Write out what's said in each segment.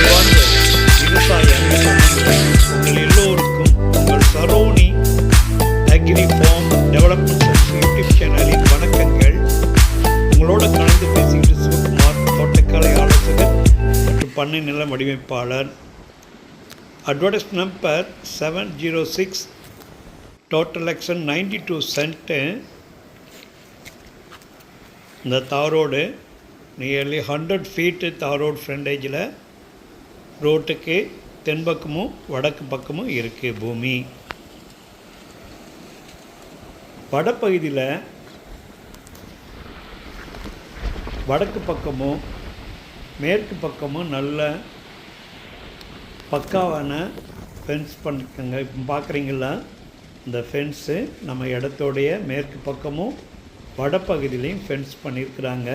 அன்பார்ந்த விவசாய உங்கள் எல்லோருக்கும் உங்கள் Saroni agri farm development centre YouTube சேனலின் வணக்கங்கள் உங்களோட கலந்து பேசுகிற சிவகுமார் தோட்டக்கலை ஆலோசகர் மற்றும் பண்ணை நில வடிவமைப்பாளர் advertise number seven zero six total extent ninety two cent இந்த tar road nearly hundred feet tar road ஃப்ரண்டேஜில் ரோட்டுக்கு தென்பக்கமும் வடக்கு பக்கமும் இருக்குது பூமி. வடப்பகுதியில் வடக்கு பக்கமும் மேற்கு பக்கமும் நல்ல பக்காவான ஃபென்ஸ் பண்ணிக்கோங்க. இப்போ பார்க்குறீங்களா இந்த ஃபென்ஸு நம்ம இடத்தோடைய மேற்கு பக்கமும் வடப்பகுதியிலையும் ஃபென்ஸ் பண்ணியிருக்கிறாங்க.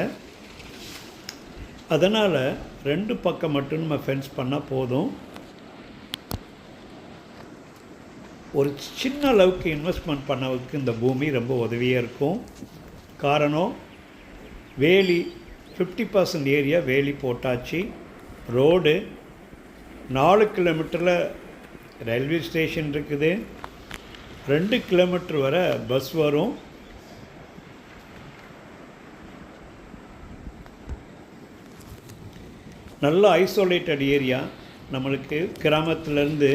அதனால் ரெண்டு பக்கம் மட்டும் நம்ம ஃபென்ஸ் பண்ணால் போதும். ஒரு சின்ன அளவுக்கு இன்வெஸ்ட்மெண்ட் பண்ணவுக்கு இந்த பூமி ரொம்ப உதவியாக இருக்கும். காரணம் வேலி ஃபிஃப்டி பர்சன்ட் ஏரியா வேலி போட்டாச்சு. ரோடு நாலு கிலோமீட்டரில் ரயில்வே ஸ்டேஷன் இருக்குது. ரெண்டு கிலோமீட்டர் வர பஸ் வரும். நல்ல ஐசோலேட்டட் ஏரியா நம்மளுக்கு கிராமத்துலேருந்து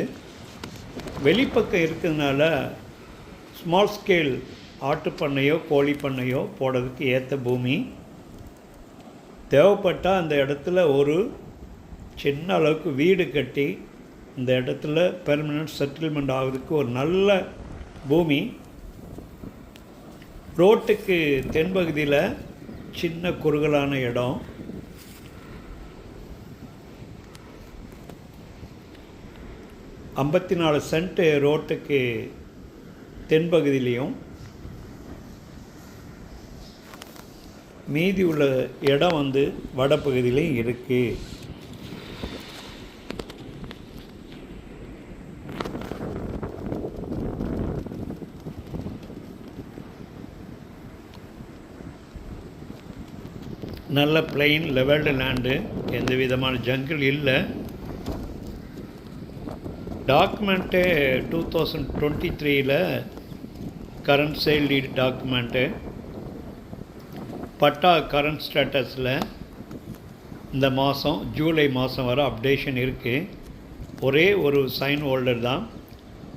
வெளிப்பக்கம் இருக்கிறதுனால ஸ்மால் ஸ்கேல் ஆட்டு பண்ணையோ கோழி பண்ணையோ போடுறதுக்கு ஏற்ற பூமி. தேவைப்பட்டால் அந்த இடத்துல ஒரு சின்ன அளவுக்கு வீடு கட்டி இந்த இடத்துல பெர்மனன்ட் செட்டில்மெண்ட் ஆகிறதுக்கு ஒரு நல்ல பூமி. ரோட்டுக்கு தென்பகுதியில் சின்ன குறுகலான இடம். ஐம்பத்தி நாலு சென்ட்டு ரோட்டுக்கு தென்பகுதியிலையும் மீதி உள்ள இடம் வந்து வடப்பகுதியிலையும் இருக்குது நல்ல பிளெயின் லெவல்டு லேண்டு எந்த விதமான ஜங்கிள் இல்லை. டாக்குமெண்ட்டு டூ தௌசண்ட் டுவெண்ட்டி த்ரீயில் current sale deed document patta current ஸ்டேட்டஸில் இந்த மாதம் ஜூலை மாதம் வர அப்டேஷன் இருக்குது ஒரே ஒரு சைன் ஹோல்டர் தான்.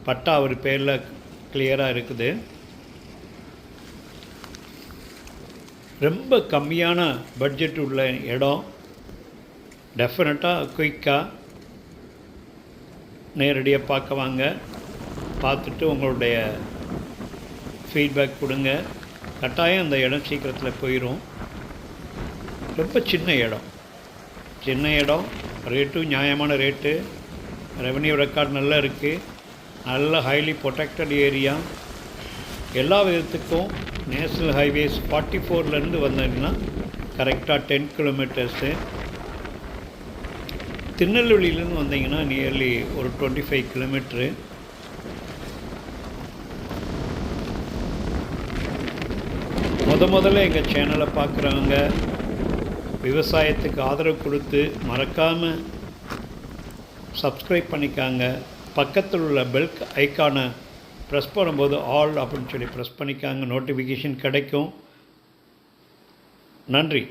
பட்டா அவர் பேரில் கிளியராக இருக்குது. ரொம்ப கம்மியான பட்ஜெட் உள்ள இடம். டெஃபினட்டாக குயிக்காக நேரடியாக பார்க்க வாங்க. பார்த்துட்டு உங்களுடைய ஃபீட்பேக் கொடுங்க. கட்டாயம் அந்த இடம் சீக்கிரத்தில் போயிடும் ரொம்ப சின்ன இடம். சின்ன இடம் ரேட்டும் நியாயமான ரேட்டு ரெவன்யூ ரெக்கார்ட் நல்லா இருக்குது நல்ல ஹைலி ப்ரொடெக்டட் ஏரியா எல்லா விதத்துக்கும் நேஷ்னல் ஹைவேஸ் ஃபார்ட்டி ஃபோர்லேருந்து வந்தீங்கன்னா கரெக்டாக டென் கிலோமீட்டர்ஸு திருநெல்வேலியிலேருந்து வந்தீங்கன்னா நியர்லி ஒரு டுவெண்ட்டி ஃபைவ் கிலோமீட்ரு முத முதல்ல எங்கள் சேனலை பார்க்குறவங்க விவசாயத்துக்கு ஆதரவு கொடுத்து மறக்காமல் சப்ஸ்கிரைப் பண்ணிக்காங்க. பக்கத்தில் உள்ள பெல்க் ஐக்கானை ப்ரெஸ் பண்ணும்போது ஆல் அப்படின்னு சொல்லி ப்ரெஸ் பண்ணிக்காங்க. நோட்டிஃபிகேஷன் கிடைக்கும். நன்றி.